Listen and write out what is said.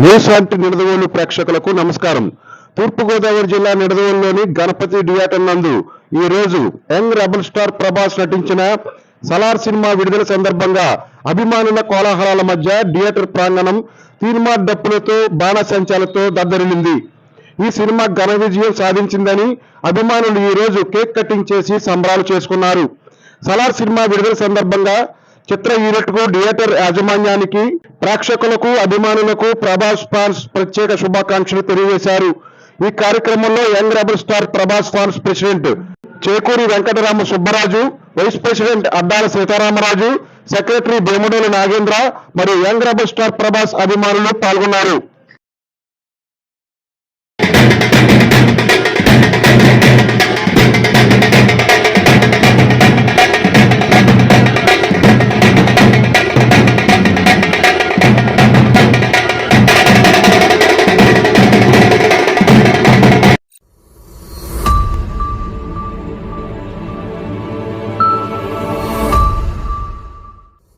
News వంటి నిడదవోలు ప్రేక్షకులకు నమస్కారం. తూర్పుగోదావరి జిల్లా నిడదవోలులోని గణపతి థియేటర్ నందు ఈ రోజు యంగ్ రెబల్ స్టార్ ప్రభాస్ నటించిన సలార్ సినిమా విడుదల సందర్భంగా అభిమానుల కోలాహలాల మధ్య థియేటర్ ప్రాంగణం తీర్మా డప్పులతో బాణసంచాలతో దద్దరిల్లింది. ఈ సినిమా ఘన విజయం సాధించిందని అభిమానులు ఈ రోజు కేక్ కటింగ్ చేసి సంబరాలు చేసుకున్నారు. సలార్ సినిమా విడుదల సందర్భంగా చిత్ర యూనిట్కు థియేటర్ యాజమాన్యానికి ప్రేక్షకులకు అభిమానులకు ప్రభాస్ ఫ్యాన్స్ ప్రత్యేక శుభాకాంక్షలు తెలియజేశారు. ఈ కార్యక్రమంలో young rebel star Prabhas fans president Chekuri Venkatarama Subbaraju vice president Addala Sitaramaraju secretary Bhimadolu Nagendra మరియు యంగ్ రెబల్ స్టార్ ప్రభాస్ అభిమానులు పాల్గొన్నారు.